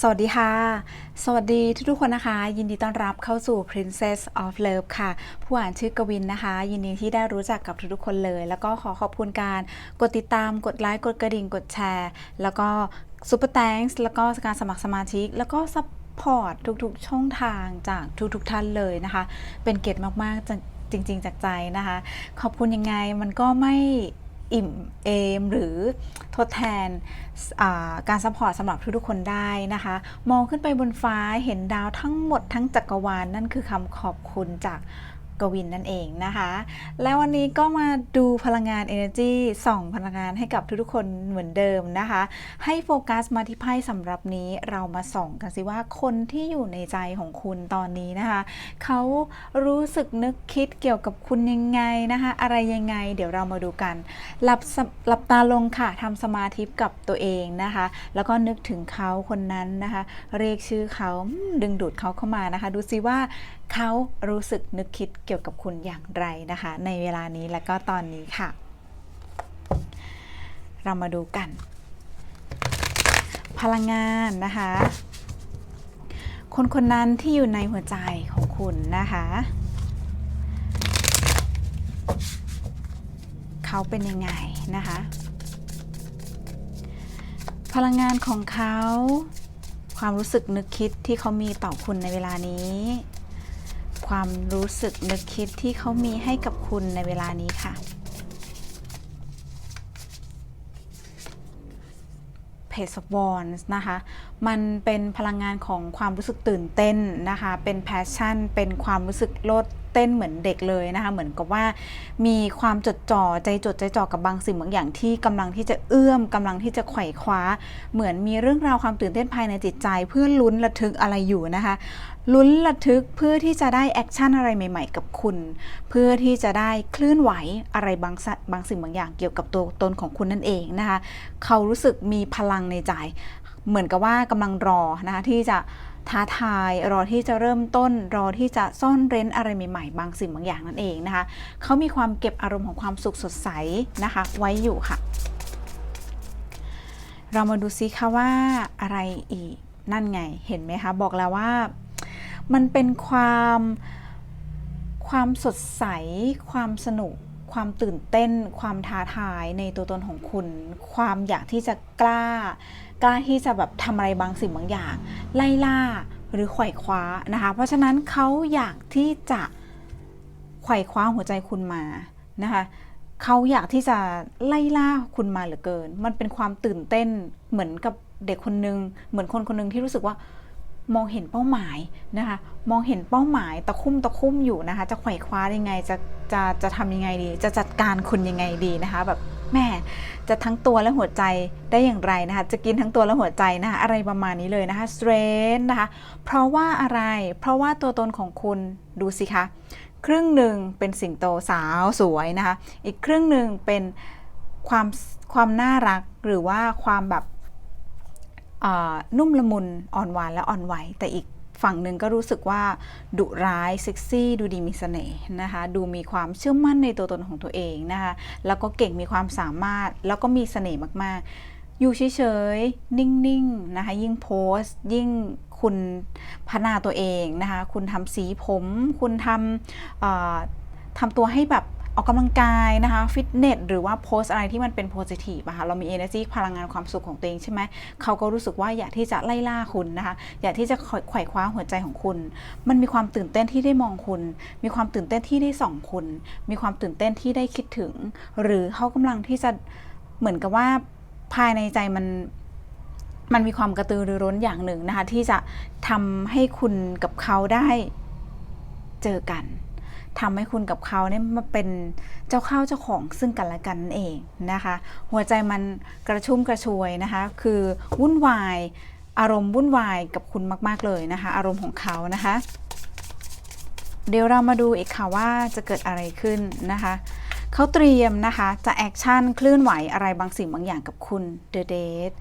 สวัสดีค่ะ สวัสดีทุกๆคนนะคะ ยินดีต้อนรับเข้าสู่ Princess of Love ค่ะ ผู้อ่านชื่อกวินนะคะ ยินดีที่ได้รู้จักกับทุกๆคนเลย แล้วก็ขอขอบคุณการกดติดตามกดไลค์กดกระดิ่งกดแชร์ แล้วก็ซูเปอร์แตงส์แล้วก็การสมัครสมาชิก แล้วก็ซัพพอร์ตทุกๆ ช่องทางจากทุกๆท่านเลยนะคะ เป็นเกียรติมากๆจากจริง ๆ จากใจนะคะ ขอบคุณยังไงมันก็ไม่อิ่มเอมหรือ ทดแทนการซัพพอร์ตสำหรับทุกๆคนได้นะคะ มองขึ้นไปบนฟ้าเห็นดาวทั้งหมดทั้งจักรวาลนั่นคือคำขอบคุณจาก กวินนั่นเองนะคะ แล้ววันนี้ก็มาดูพลังงาน Energy ส่องพลังงานให้กับทุกๆคนเหมือนเดิมนะคะ ให้โฟกัสมาที่ไพ่สำหรับนี้เรามาส่องกันสิว่าคนที่อยู่ในใจของคุณตอนนี้นะคะ เขารู้สึกนึกคิดเกี่ยวกับคุณยังไงนะคะ อะไรยังไงเดี๋ยวเรามาดูกันหลับหลับตาลงค่ะทำสมาธิกับตัวเองนะคะ แล้วก็นึกถึงเขาคนนั้นนะคะ เรียกชื่อเขาดึงดูดเขาเข้ามานะคะ ดูซิว่าเขารู้สึกนึกคิดเกี่ยวกับคุณอย่างไรนะคะ ในเวลานี้และก็ตอนนี้ค่ะ เรามาดูกัน พลังงานนะคะ คนคนนั้นที่อยู่ในหัวใจของคุณนะคะเขาเป็นยังไงนะคะ พลังงานของเขา ความรู้สึกนึกคิดที่เขามีต่อคุณในเวลานี้ ความรู้สึกนึกคิดที่เขามีให้กับคุณในเวลานี้ค่ะ Page of Wands นะคะ มันเป็นพลังงานของความรู้สึกตื่นเต้นนะคะ เป็น passion เป็นความรู้สึกโลดเต้นเหมือนเด็กเลยนะคะ เหมือนกับว่ามีความจดจ่อใจจดใจจ่อกับบางสิ่งบางอย่างที่กำลังที่จะเอื้อมกำลังที่จะไขว่คว้า เหมือนมีเรื่องราวความตื่นเต้นภายในจิตใจ เพื่อลุ้นระทึกอะไรอยู่นะคะ ลุ้นระทึกเพื่อที่จะได้แอคชั่นอะไรใหม่ๆ กับคุณ เพื่อที่จะได้เคลื่อนไหวอะไรบางสบางสิ่งบางอย่างเกี่ยวกับตัวตนของคุณนั่นเองนะคะ เขารู้สึกมีพลังในใจ เหมือนกับว่ากำลังรอนะคะที่จะท้าทายรอที่จะเริ่มต้น รอที่จะซ่อนเร้นอะไรใหม่ๆ บางสิ่งบางอย่างนั่นเองนะคะเขามีความเก็บอารมณ์ของความสุขสดใสนะคะ ไว้อยู่ค่ะ เรามาดูซิคะว่าอะไรอีกนั่นไงเห็นไหมคะ บอกแล้วว่า มันเป็นความความสดใส ความสนุก ความตื่นเต้น ความท้าทายในตัวตนของคุณ ความอยากที่จะกล้า กล้าที่จะแบบทำอะไรบางสิ่งบางอย่าง ไล่ล่าหรือไขว่คว้านะคะ เพราะฉะนั้นเขาอยากที่จะไขว่คว้าหัวใจคุณมานะคะเขาอยากที่จะไล่ล่าคุณมาเหลือเกิน มันเป็นความตื่นเต้นเหมือนกับเด็กคนนึง เหมือนคนคนหนึงที่รู้สึกว่า มองเห็นเป้าหมายนะคะ มองเห็นเป้าหมายตะคุ่มตะคุ่มอยู่นะคะ จะไขว่คว้ายังไง จะจะจะทำยังไงดี จะจัดการคุณยังไงดีนะคะ แบบแม่จะทั้งตัวและหัวใจได้อย่างไรนะคะ จะกินทั้งตัวและหัวใจนะคะอะไรประมาณนี้เลยนะคะ strength นะคะ เพราะว่าอะไร เพราะว่าตัวตนของคุณดูสิคะ ครึ่งหนึ่งเป็นสิงโตสาวสวยนะคะ อีกครึ่งหนึ่งเป็นความความน่ารักหรือว่าความแบบ นุ่มละมุนอ่อนหวานและอ่อนไหวแต่อีกฝั่งหนึ่งก็รู้สึกว่าดุร้ายเซ็กซี่ดูดีมีเสน่ห์นะคะ ดูมีความเชื่อมั่นในตัวตนของตัวเองนะคะ แล้วก็เก่งมีความสามารถแล้วก็มีเสน่ห์มาก ๆ อยู่เฉยๆ นิ่ง ๆ นะคะ ยิ่งโพสต์ ยิ่งคุณพัฒนาตัวเองนะคะ คุณทำสีผม คุณทำทำตัวให้แบบ ออกกำลังกายนะคะฟิตเนสหรือว่าโพสอะไรที่มันเป็นโพสิทีฟอะค่ะเรามี energy พลังงานความสุขของตัวเองใช่ไหมเขาก็รู้สึกว่าอยากที่จะไล่ล่าคุณนะคะอยากที่จะไขว่คว้าหัวใจของคุณ มันมีความตื่นเต้นที่ได้มองคุณ มีความตื่นเต้นที่ได้ส่องคุณ มีความตื่นเต้นที่ได้คิดถึง หรือเขากำลังที่จะเหมือนกับว่าภายในใจมันมันมีความกระตือรือร้นอย่างหนึ่งนะคะที่จะทำให้คุณกับเขาได้เจอกัน ทำให้คุณกับเขาเนี่ยมาเป็นเจ้าเข้าเจ้าของซึ่งกันและกันนั่นเองนะคะ หัวใจมันกระชุ่มกระชวยนะคะ คือวุ่นวายอารมณ์วุ่นวายกับคุณมาก ๆ เลยนะคะ อารมณ์ของเขานะคะ เดี๋ยวเรามาดูอีกค่ะว่าจะเกิดอะไรขึ้นนะคะเขาเตรียมนะคะ จะแอคชั่นเคลื่อนไหวอะไรบางสิ่งบางอย่างกับคุณ The Date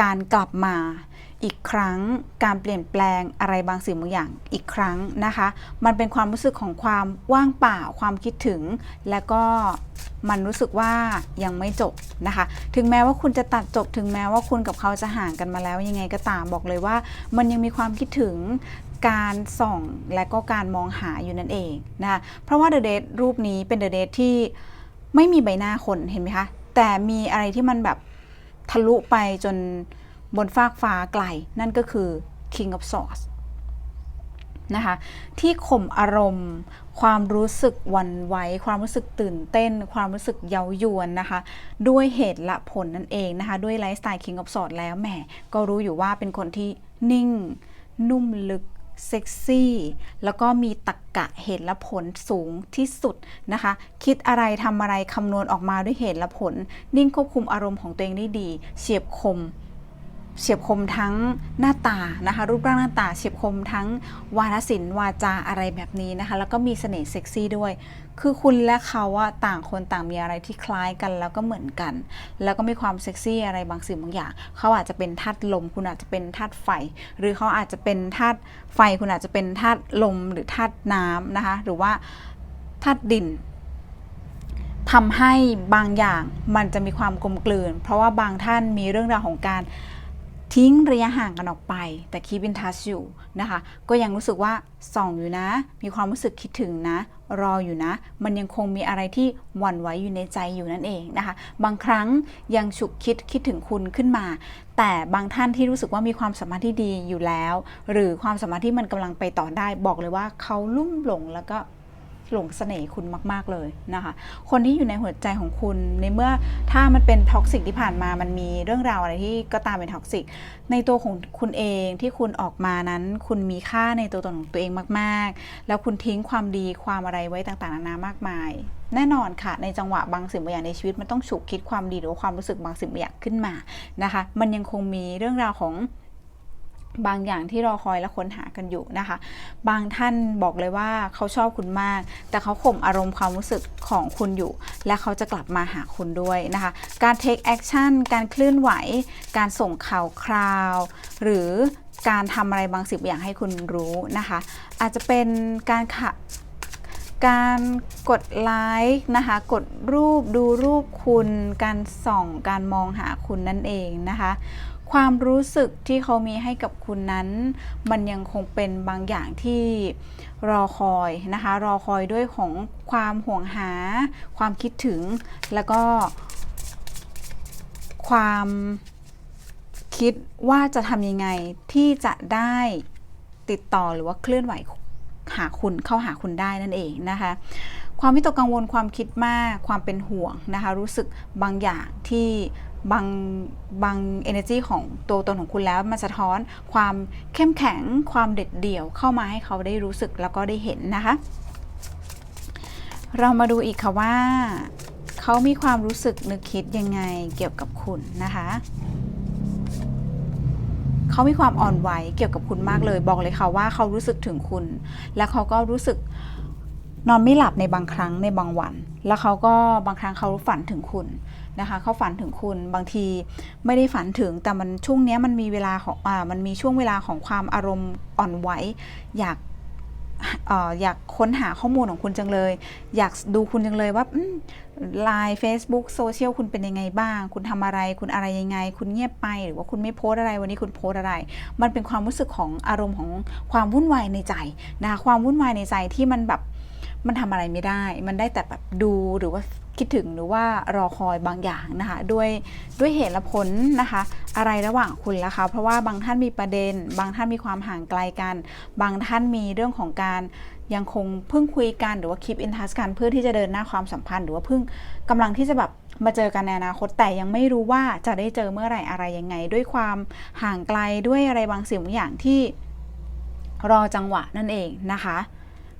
การกลับมาอีกครั้งการเปลี่ยนแปลงอะไรบางสิ่งบางอย่างอีกครั้งนะคะ มันเป็นความรู้สึกของความว่างเปล่าความคิดถึง และก็มันรู้สึกว่ายังไม่จบนะคะ ถึงแม้ว่าคุณจะตัดจบถึงแม้ว่าคุณกับเขาจะห่างกันมาแล้วยังไงก็ตามบอกเลยว่า มันยังมีความคิดถึงการส่องและก็การมองหาอยู่นั่นเองนะคะเพราะว่าเดอะเดทรูปนี้เป็นเดอะเดทที่ไม่มีใบหน้าคนเห็นไหมคะแต่มีอะไรที่มันแบบ ทะลุไปจนบนฟากฟ้าไกล นั่นก็คือ King of Swords นะคะที่ข่มอารมณ์ ความรู้สึกวันไหวความรู้สึกตื่นเต้น ความรู้สึกเย้ายวนนะคะ ด้วยเหตุและผลนั่นเองนะคะ ด้วยไลฟ์สไตล์ King of Swords แล้วแหมก็รู้อยู่ว่าเป็นคนที่นิ่ง นุ่มลึก เซ็กซี่ แล้วก็มีตรกกะเหตุและผลสูงที่สุดนะคะ คิดอะไรทำอะไรคำนวณออกมาด้วยเหตุและผล นิ่งควบคุมอารมณ์ของตัวเองได้ดี เฉียบคม เฉียบคมทั้งหน้าตานะคะรูปร่างหน้าตาเฉียบคมทั้งวาทศิลป์วาจาอะไรแบบนี้นะคะแล้วก็มีเสน่ห์เซ็กซี่ด้วย คือคุณและเขาอะต่างคนต่างมีอะไรที่คล้ายกันแล้วก็เหมือนกัน แล้วก็มีความเซ็กซี่อะไรบางสิ่งบางอย่าง เขาอาจจะเป็นธาตุลม คุณอาจจะเป็นธาตุไฟ หรือเขาอาจจะเป็นธาตุไฟ คุณอาจจะเป็นธาตุลมหรือธาตุน้ำนะคะหรือว่าธาตุดินทำให้บางอย่างมันจะมีความกลมกลืน เพราะว่าบางท่านมีเรื่องราวของการ ทิ้งระยะห่างกันออกไป แต่คีบินทัชอยู่นะคะ ก็ยังรู้สึกว่าส่องอยู่นะ มีความรู้สึกคิดถึงนะ รออยู่นะ มันยังคงมีอะไรที่หวั่นไหวอยู่ในใจอยู่นั่นเองนะคะ บางครั้งยังฉุกคิดคิดถึงคุณขึ้นมา แต่บางท่านที่รู้สึกว่ามีความสัมพันธ์ที่ดีอยู่แล้ว หรือความสัมพันธ์ที่มันกำลังไปต่อได้บอกเลยว่าเขาลุ่มหลงแล้วก็ หลงเสน่ห์คุณมาก ๆ เลยนะคะ คนที่อยู่ในหัวใจของคุณ ในเมื่อถ้ามันเป็นท็อกซิกที่ผ่านมา มันมีเรื่องราวอะไรที่ก็ตามเป็นท็อกซิก ในตัวของคุณเองที่คุณออกมานั้น คุณมีค่าในตัวตนของตัวเองมาก ๆ แล้วคุณทิ้งความดีความอะไรไว้ต่าง ๆ นานามากมาย แน่นอนค่ะ ในจังหวะบางสิ่งบางอย่างในชีวิตมันต้องฉุกคิดความดีหรือความรู้สึกบางสิ่งบางอย่างขึ้นมานะคะ มันยังคงมีเรื่องราวของ บางอย่างที่รอคอยและค้นหากันอยู่นะคะ บางท่านบอกเลยว่าเขาชอบคุณมาก แต่เขาข่มอารมณ์ความรู้สึกของคุณอยู่ และเขาจะกลับมาหาคุณด้วยนะคะ การ take action การเคลื่อนไหว การส่งข่าวคราว หรือการทำอะไรบางสิ่งบอย่างให้คุณรู้นะคะ อาจจะเป็นการขะการกดไลค์นะคะ กดรูปดูรูปคุณ การส่อง การมองหาคุณนั่นเองนะคะ ความรู้สึกที่เขามีให้กับคุณนั้น มันยังคงเป็นบางอย่างที่รอคอยนะคะ รอคอยด้วยของความห่วงหา ความคิดถึง แล้วก็ ความคิดว่าจะทำยังไงที่จะได้ติดต่อหรือว่าเคลื่อนไหวหาคุณเข้าหาคุณได้นั่นเองนะคะ ความวิตกกังวลความคิดมาก ความเป็นห่วงนะคะ รู้สึกบางอย่างที่ บางบาง energy ของตัวตนของคุณแล้ว มันสะท้อนความเข้มแข็งความเด็ดเดี่ยวเข้ามาให้เขาได้รู้สึกแล้วก็ได้เห็นนะคะ เรามาดูอีกค่ะว่า เขามีความรู้สึกนึกคิดยังไงเกี่ยวกับคุณนะคะเขามีความอ่อนไหวเกี่ยวกับคุณมากเลย บอกเลยค่ะว่าเขารู้สึกถึงคุณ และเขาก็รู้สึก นอนไม่หลับในบางครั้งในบางวัน แล้วเขาก็บางครั้งเขาฝันถึงคุณนะคะเขาฝันถึงคุณบางทีไม่ได้ฝันถึงแต่มันช่วงนี้มันมีเวลาของอ่ามันมีช่วงเวลาของความอารมณ์อ่อนไหวอยากเอ่ออยากค้นหาข้อมูลของคุณจังเลย อยากดูคุณจังเลยว่าไลน์เฟซบุ๊กโซเชียลคุณเป็นยังไงบ้าง คุณทำอะไรคุณอะไรยังไง คุณเงียบไปหรือว่าคุณไม่โพสอะไรวันนี้คุณโพสอะไร มันเป็นความรู้สึกของอารมณ์ของความวุ่นวายในใจนะคะความวุ่นวายในใจที่มันแบบ มันทำอะไรไม่ได้ มันได้แต่แบบดูหรือว่าคิดถึงหรือว่ารอคอยบางอย่างนะคะ ด้วยด้วยเหตุและผลนะคะ อะไรระหว่างคุณและเขาเพราะว่าบางท่านมีประเด็น บางท่านมีความห่างไกลกัน บางท่านมีเรื่องของการยังคงเพิ่งคุยกันหรือว่า keep in touch กันเพื่อที่จะเดินหน้าความสัมพันธ์ หรือว่าเพิ่งกำลังที่จะแบบมาเจอกันในอนาคตแต่ยังไม่รู้ว่าจะได้เจอเมื่อไหร่อะไรยังไง ด้วยความห่างไกลด้วยอะไรบางสิ่งบางอย่างที่รอจังหวะนั่นเองนะคะ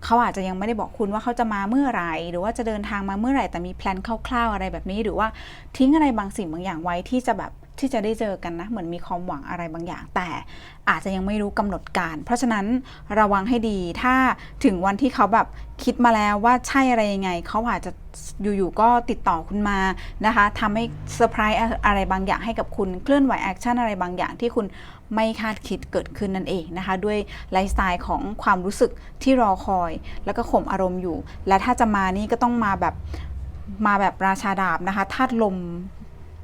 เขาอาจจะยังไม่ได้บอกคุณว่าเขาจะมาเมื่อไหร่หรือว่าจะเดินทางมาเมื่อไหร่แต่มีแพลนคร่าวๆอะไรแบบนี้ หรือว่าทิ้งอะไรบางสิ่งบางอย่างไว้ที่จะแบบ ที่จะได้เจอกันนะ เหมือนมีความหวังอะไรบางอย่าง แต่อาจจะยังไม่รู้กำหนดการ เพราะฉะนั้นระวังให้ดีถ้าถึงวันที่เขาแบบคิดมาแล้วว่าใช่อะไรยังไง เขาอาจจะอยู่ๆก็ติดต่อคุณมานะคะทำให้เซอร์ไพรส์อะไรบางอย่างให้กับคุณเคลื่อนไหวแอคชั่นอะไรบางอย่างที่คุณไม่คาดคิดเกิดขึ้นนั่นเองนะคะ ด้วยไลฟ์สไตล์ของความรู้สึกที่รอคอย แล้วก็ข่มอารมณ์อยู่ และถ้าจะมานี่ก็ต้องมาแบบมาแบบราชาดาบนะคะธาตุลม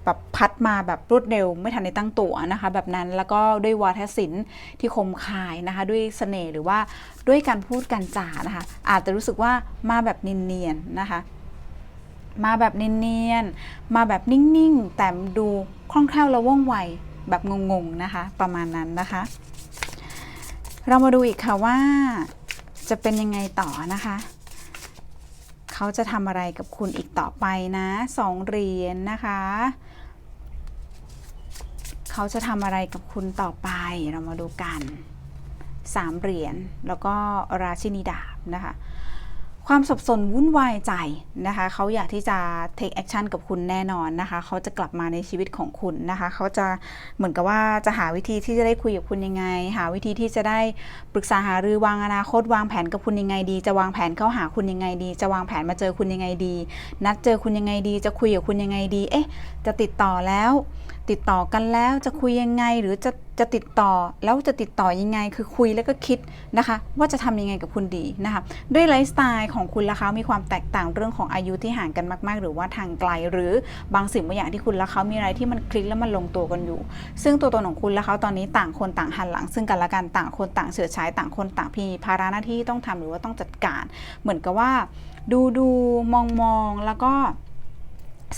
แบบพัดมาแบบรวดเร็วไม่ทันในตั้งตัวนะคะ แบบนั้นแล้วก็ด้วยวาทศิลป์ที่คมคายนะคะ ด้วยเสน่ห์หรือว่าด้วยการพูดการจานะคะ อาจจะรู้สึกว่ามาแบบเนียนๆนะคะ มาแบบเนียนๆมาแบบนิ่งๆ แต่ดูคล่องแคล่วและว่องไวแบบงงๆนะคะ ประมาณนั้นนะคะ เรามาดูอีกค่ะว่าจะเป็นยังไงต่อนะคะเขาจะทำอะไรกับคุณอีกต่อไปนะสองเหรียญนะคะ เขาจะทำอะไรกับคุณต่อไปเรามาดูกันสามเหรียญแล้วก็ราชินีดาบนะคะความสับสนวุ่นวายใจนะคะเขาอยากที่จะ take action กับคุณแน่นอนนะคะเขาจะกลับมาในชีวิตของคุณนะคะเขาจะเหมือนกับว่าจะหาวิธีที่จะได้คุยกับคุณยังไง หาวิธีที่จะได้ปรึกษาหารือวางอนาคตวางแผนกับคุณยังไงดี จะวางแผนเข้าหาคุณยังไงดี จะวางแผนมาเจอคุณยังไงดี นัดเจอคุณยังไงดี จะคุยกับคุณยังไงดี เอ๊ะ จะติดต่อแล้ว ติดต่อกันแล้วจะคุยยังไงหรือจะจะติดต่อแล้วจะติดต่อยังไง คือคุยแล้วก็คิดนะคะ ว่าจะทำยังไงกับคุณดีนะคะด้วยไลฟ์สไตล์ของคุณและเขามีความแตกต่างเรื่องของอายุที่ห่างกันมาก ๆ หรือว่าทางไกล หรือบางสิ่งบางอย่างที่คุณและเขามีอะไรที่มันคลิกแล้วมันลงตัวกันอยู่ ซึ่งตัวตนของคุณและเขาตอนนี้ต่างคนต่างหันหลัง ซึ่งกันและกันต่างคนต่างเฉื่อยฉาต่างคนต่างมีภาระหน้าที่ที่ต้องทำหรือว่าต้องจัดการ เหมือนกับว่า ดูดูมองมองแล้วก็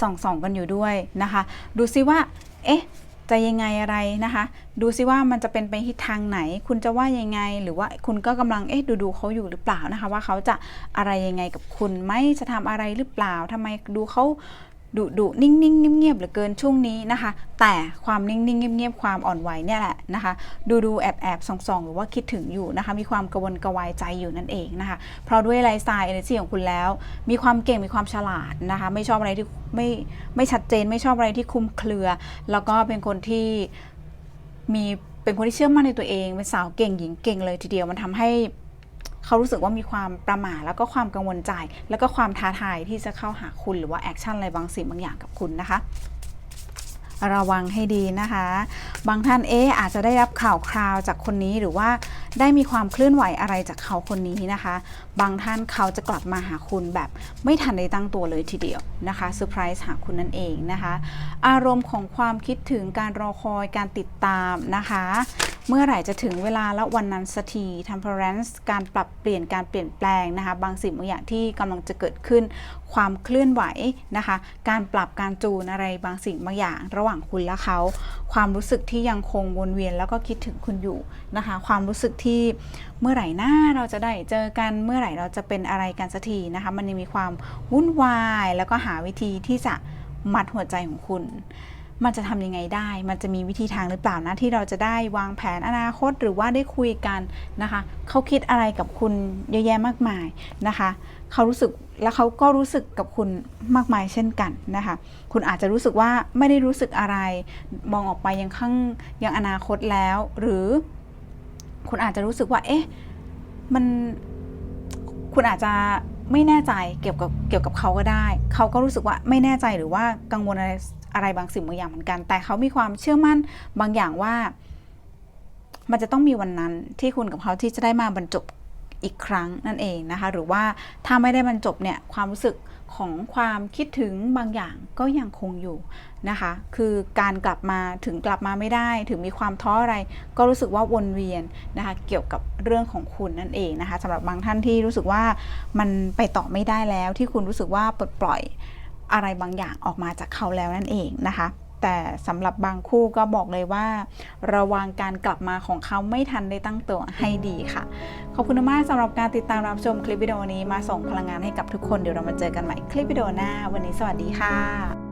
ส่องส่องกันอยู่ด้วยนะคะ ดูซิว่า เอ๊ะ จะยังไงอะไรนะคะ ดูซิว่ามันจะเป็นไปทิศทางไหน คุณจะว่ายังไง หรือว่าคุณก็กำลังเอ๊ะดูดูเขาอยู่หรือเปล่านะคะ ว่าเขาจะอะไรยังไงกับคุณไหมจะทำอะไรหรือเปล่าทำไมดูเขา ดุดุนิ่งนิ่งเงียบเงียบเหลือเกินช่วงนี้นะคะ แต่ความนิ่งนิ่งเงียบเงียบความอ่อนไหวเนี่ยแหละนะคะ ดูดูแอบแอบส่องส่องหรือว่าคิดถึงอยู่นะคะ มีความกระวนกระวายใจอยู่นั่นเองนะคะ เพราะด้วยไลฟ์สไตล์เอเนจีของคุณแล้ว มีความเก่งมีความฉลาดนะคะ ไม่ชอบอะไรที่ไม่ไม่ชัดเจน ไม่ชอบอะไรที่คุมเครือ แล้วก็เป็นคนที่มีเป็นคนที่เชื่อมั่นในตัวเองเป็นสาวเก่งหญิงเก่งเลยทีเดียวมันทำให้ เขารู้สึกว่ามีความประหม่าแล้วก็ความกังวลใจ แล้วก็ความท้าทายที่จะเข้าหาคุณหรือว่าแอคชั่นอะไรบางสิ่งบางอย่างกับคุณนะคะระวังให้ดีนะคะ บางท่านเอ๊อาจจะได้รับข่าวคราวจากคนนี้หรือว่าได้มีความเคลื่อนไหวอะไรจากเขาคนนี้นะคะ บางท่านเขาจะกลับมาหาคุณแบบไม่ทันได้ตั้งตัวเลยทีเดียวนะคะเซอร์ไพรส์หาคุณนั่นเองนะคะ อารมณ์ของความคิดถึงการรอคอยการติดตามนะคะ เมื่อไหร่จะถึงเวลาและวันนั้นสักที temperance การปรับเปลี่ยนการเปลี่ยนแปลงนะคะ บางสิ่งบางอย่างที่กำลังจะเกิดขึ้น ความเคลื่อนไหวนะคะ การปรับการจูนอะไรบางสิ่งบางอย่าง ระหว่างคุณและเขา ความรู้สึกที่ยังคงวนเวียนแล้วก็คิดถึงคุณอยู่นะคะ ความรู้สึกที่เมื่อไหร่หน้าเราจะได้เจอกันเมื่อไหร่เราจะเป็นอะไรกันสักทีนะคะ มันยังมีความวุ่นวาย แล้วก็หาวิธีที่จะมัดหัวใจของคุณ มันจะทำยังไงได้ มันจะมีวิธีทางหรือเปล่านะที่เราจะได้วางแผนอนาคตหรือว่าได้คุยกันนะคะเขาคิดอะไรกับคุณเยอะแยะมากมายนะคะเขารู้สึกแล้วเขาก็รู้สึกกับคุณมากมายเช่นกันนะคะคุณอาจจะรู้สึกว่าไม่ได้รู้สึกอะไร มองออกไปยังข้างยังอนาคตแล้ว หรือคุณอาจจะรู้สึกว่าเอ๊ะมันคุณอาจจะไม่แน่ใจเกี่ยวกับเกี่ยวกับเขาก็ได้ เขาก็รู้สึกว่าไม่แน่ใจหรือว่ากังวลอะไร อะไรบางสิ่งบางอย่างเหมือนกัน แต่เขามีความเชื่อมั่นบางอย่างว่า มันจะต้องมีวันนั้นที่คุณกับเขาที่จะได้มาบรรจบอีกครั้งนั่นเองนะคะ หรือว่าถ้าไม่ได้บรรจบเนี่ยความรู้สึกของความคิดถึงบางอย่างก็ยังคงอยู่นะคะ คือการกลับมาถึงกลับมาไม่ได้ ถึงมีความท้ออะไร ก็รู้สึกว่าวนเวียนนะคะ เกี่ยวกับเรื่องของคุณนั่นเองนะคะสำหรับบางท่านที่รู้สึกว่ามันไปต่อไม่ได้แล้วที่คุณรู้สึกว่าปลดปล่อย อะไรบางอย่างออกมาจากเขาแล้วนั่นเองนะคะ แต่สำหรับบางคู่ก็บอกเลยว่า ระวังการกลับมาของเขาไม่ทันได้ตั้งตัวให้ดีค่ะ ขอบคุณมากสำหรับการติดตามรับชมคลิปวิดีโอนี้มาส่งพลังงานให้กับทุกคนเดี๋ยวเรามาเจอกันใหม่คลิปวิดีโอหน้า วันนี้สวัสดีค่ะ